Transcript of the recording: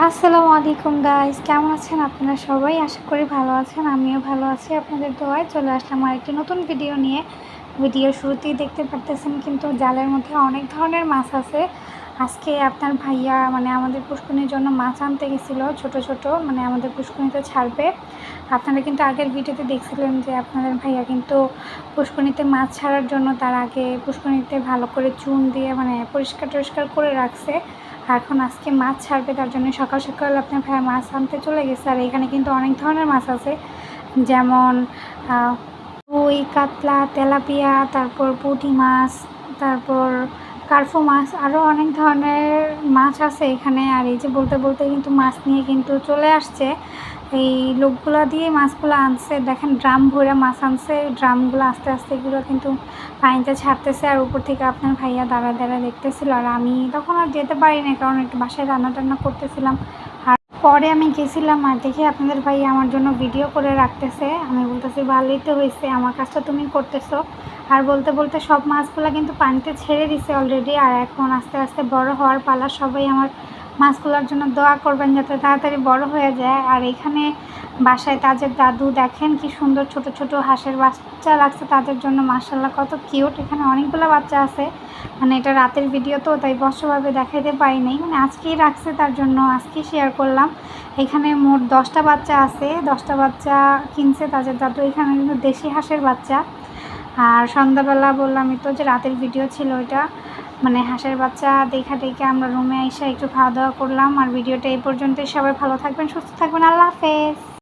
আসসালামু আলাইকুম গাইস কেমন আছেন আপনারা সবাই? আশা করি ভালো আছেন, আমিও ভালো আছি। আপনাদের দোয়ায় চলে আসলাম আরেকটি নতুন ভিডিও নিয়ে। ভিডিও শুরুতেই দেখতে পারতেছেন কিন্তু জালের মধ্যে অনেক ধরনের মাছ আছে। আজকে আপনার ভাইয়া মানে আমাদের পুষ্করণীর জন্য মাছ আনতে গেছিল, ছোট ছোট মানে আমাদের পুষ্করণীতে ছাড়বে। আপনারা কিন্তু আগের ভিডিওতে দেখছিলেন যে আপনাদের ভাইয়া কিন্তু পুষ্করণীতে মাছ ছাড়ার জন্য তার আগে পুষ্করণীতে ভালো করে চুন দিয়ে মানে পরিষ্কার টরিষ্কার করে রাখছে। আর এখন আজকে মাছ ছাড়বে, তার জন্য সকাল সকাল আপনার ভাইয়া মাছ আনতে চলে গেছে। আর এখানে কিন্তু অনেক ধরনের মাছ আছে, যেমন রুই, কাতলা, তেলাপিয়া, তারপর পুঁটি মাছ, তারপর কার্ফু মাছ আরও অনেক ধরনের মাছ আছে এখানে। আর এই যে বলতে বলতে কিন্তু মাছ নিয়ে কিন্তু চলে আসছে। এই লোকগুলা দিয়ে মাছগুলো আনছে। দেখেন, ড্রাম ভরে মাছ আনছে। ড্রামগুলো আস্তে আস্তে এগুলো কিন্তু পানিতে ছাড়তেছে আর উপর থেকে আপনার ভাইয়া দাঁড়া দাঁড়া দেখতেছিল। আর আমি তখন আর যেতে পারি না কারণ একটু বাসায় রান্না টান্না করতেছিলাম। পরে আমি গেছিলাম আর দেখে আপনাদের ভাই আমার জন্য ভিডিও করে রাখতেছে। আমি বলতেছি ভালোই তো হয়েছে, আমার কাজটা তুমি করতেছো। আর বলতে বলতে সব মাছগুলো কিন্তু পানিতে ছেড়ে দিছে অলরেডি আর এখন আস্তে আস্তে বড় হওয়ার পালা সবাই আমার মাছগুলোর জন্য দোয়া করবেন যাতে তাড়াতাড়ি বড় হয়ে যায়। আর এখানে বাসায় তাদের দাদু দেখেন কি সুন্দর ছোট ছোট হাঁসের বাচ্চা রাখছে তাদের জন্য মাসাল্লাহ কত কিউট এখানে অনেকগুলো বাচ্চা আছে। মানে এটা রাতের ভিডিও তো, তাই বছরভাবে দেখাইতে পারি নাই। মানে আজকেই রাখছে তার জন্য, আজকেই শেয়ার করলাম। এখানে মোট দশটা বাচ্চা আছে। দশটা বাচ্চা কিনছে তাদের দাদু। এখানে কিন্তু দেশি হাঁসের বাচ্চা। আর সন্ধ্যাবেলা বললামই তো যে রাতের ভিডিও ছিল ওইটা। মানে হাঁসের বাচ্চা দেখা দেখে আমরা রুমে এসে একটু খাওয়া দাওয়া করলাম। আর ভিডিওটা এই পর্যন্তই। সবাই ভালো থাকবেন, সুস্থ থাকবেন। আল্লাহ হাফেজ।